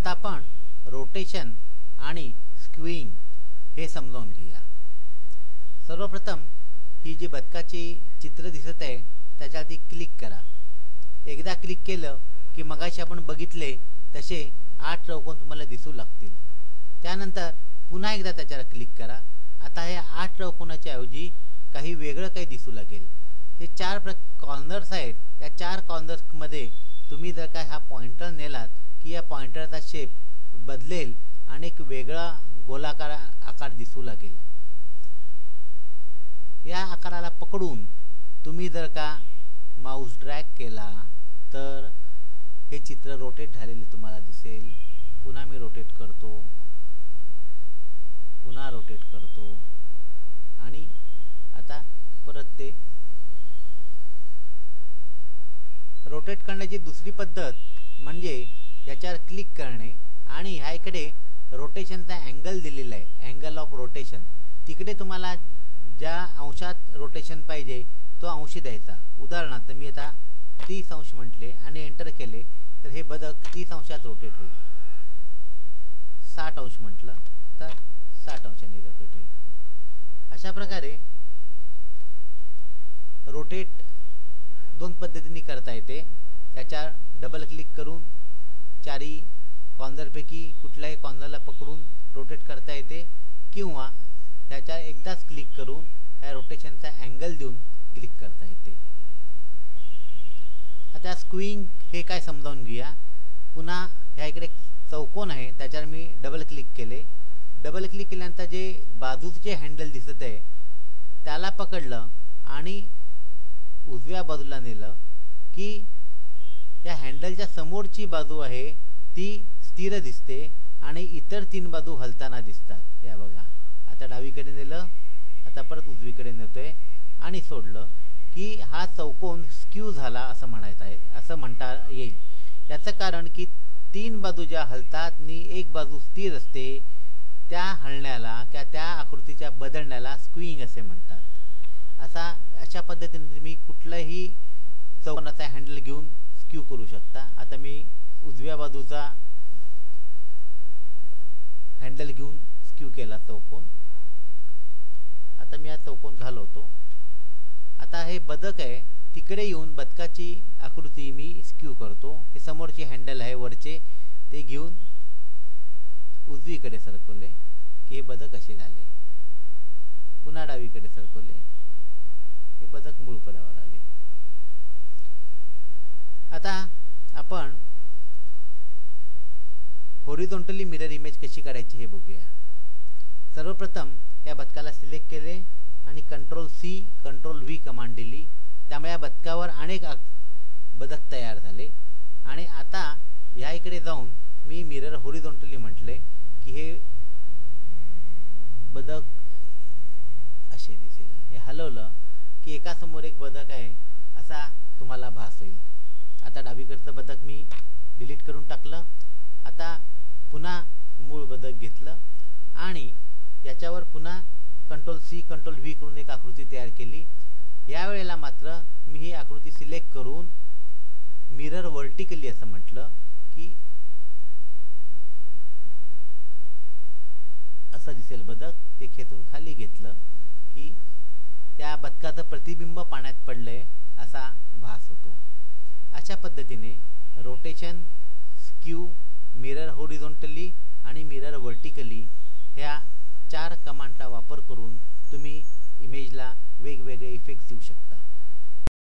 आता आपण रोटेशन आणि स्क्विंग हे समजावून घेऊया. सर्वप्रथम ही जी बदकाची चित्र दिसत आहे त्याच्यावरती क्लिक करा. एकदा क्लिक केलं की मगाशी आपण बघितले तसे आठ चौकोन तुम्हाला दिसू लागतील. त्यानंतर पुन्हा एकदा त्याच्यावर क्लिक करा. आता हे आठ चौकोनाच्या ऐवजी काही वेगळं काही दिसू लागेल. हे चार प्र कॉर्नर्स आहेत. या चार कॉर्नर्समध्ये तुम्ही जर का हा पॉइंटर नेलात की या पॉइंटरचा शेप बदलेल आणि एक वेगळा गोलाकार आकार दिसू लागेल. या आकाराला पकडून तुम्ही जर का माऊस ड्रॅग केला तर हे चित्र रोटेट झालेले तुम्हाला दिसेल. पुन्हा मी रोटेट करतो. पुन्हा रोटेट करतो. आणि आता परत ते रोटेट करण्याची दुसरी पद्धत म्हणजे याच्यावर क्लिक करणे आणि ह्या इकडे रोटेशनचा अँगल दिलेला आहे. अँगल ऑफ रोटेशन तिकडे तुम्हाला ज्या अंशात रोटेशन पाहिजे तो अंशी द्यायचा. उदाहरणार्थ मी आता तीस अंश म्हटले आणि एंटर केले तर हे बदक तीस अंशात रोटेट होईल. साठ अंश म्हटलं तर साठ अंशाने रोटेट होईल. अशा प्रकारे रोटेट दोन पद्धतीने करता येते. त्याच्या डबल क्लिक करून चारी कॉर्नरपैकी कुठल्याही कॉर्नरला पकडून रोटेट करता येते किंवा त्याच्या एकदाच क्लिक करून त्या रोटेशनचा अँगल देऊन क्लिक करता येते. आता स्क्विंग हे काय समजावून घेऊया? पुन्हा ह्या इकडे चौकोन आहे त्याच्यावर मी डबल क्लिक केले. डबल क्लिक केल्यानंतर जे बाजूचं जे हँडल दिसत आहे त्याला पकडलं आणि उजव्या बाजूला नेलं की या हँडलच्या समोरची बाजू आहे ती स्थिर दिसते आणि इतर तीन बाजू हलताना दिसतात. या बघा. आता डावीकडे नेलं आता परत उजवीकडे नेतोय आणि सोडलं की हा चौकोन स्क्यू झाला असं म्हणायचं आहे असं म्हणता येईल. याचं कारण की तीन बाजू ज्या हलतात नी एक बाजू स्थिर असते त्या हलण्याला किंवा त्या आकृतीच्या बदलण्याला स्क्विंग असे म्हणतात. असा अशा पद्धतीने तुम्ही कुठलाही चौकोनाचा हँडल घेऊन स्क्यू करू शकता. आता मी उजव्या बाजूचा हँडल घेऊन स्क्यू केला चौकोन. आता मी हा चौकोन घालवतो. आता हे बदक आहे तिकडे येऊन बदकाची आकृती मी स्क्यू करतो. हे समोरचे हँडल आहे वरचे. ते घेऊन उजवीकडे सरकवले की हे बदक असे झाले पुन्हा डावीकडे सरकवले हे बदक मूळ पदावर आले. आता आपण होरिझोंटली मिरर इमेज कशी करायची हे बघूया. सर्वप्रथम या बदकाला सिलेक्ट केले आणि control C control V command दिली. त्यामुळे या बदकावर अनेक बदक तयार झाले. आणि आता ह्या इकडे जाऊन मी मिरर होरिझोंटली म्हटले की हे बदक असे दिसेल. हे हलवलं की एकासमोर एक बदक आहे असा तुम्हाला भास होईल. आता डावीकडचं बदक मी डिलीट करून टाकलं. आता पुन्हा मूळ बदक घेतलं. आणि याच्यावर पुन्हा कंट्रोल सी कंट्रोल व्ही करून एक आकृती तयार केली. यावेळेला मात्र मी ही आकृती सिलेक्ट करून मिरर वर्टिकली असं म्हटलं की असं दिसेल बदक. ते खेचून खाली घेतलं की त्या बदकाचं प्रतिबिंब पाण्यात पडलंय असा भास होतो. अशा पद्धतीने रोटेशन स्क्यू मिरर होरिझोंटली आणि मिरर वर्टिकली ह्या चार कमांडचा वापर करून तुम्ही इमेजला वेगवेगळे इफेक्ट्स देऊ शकता.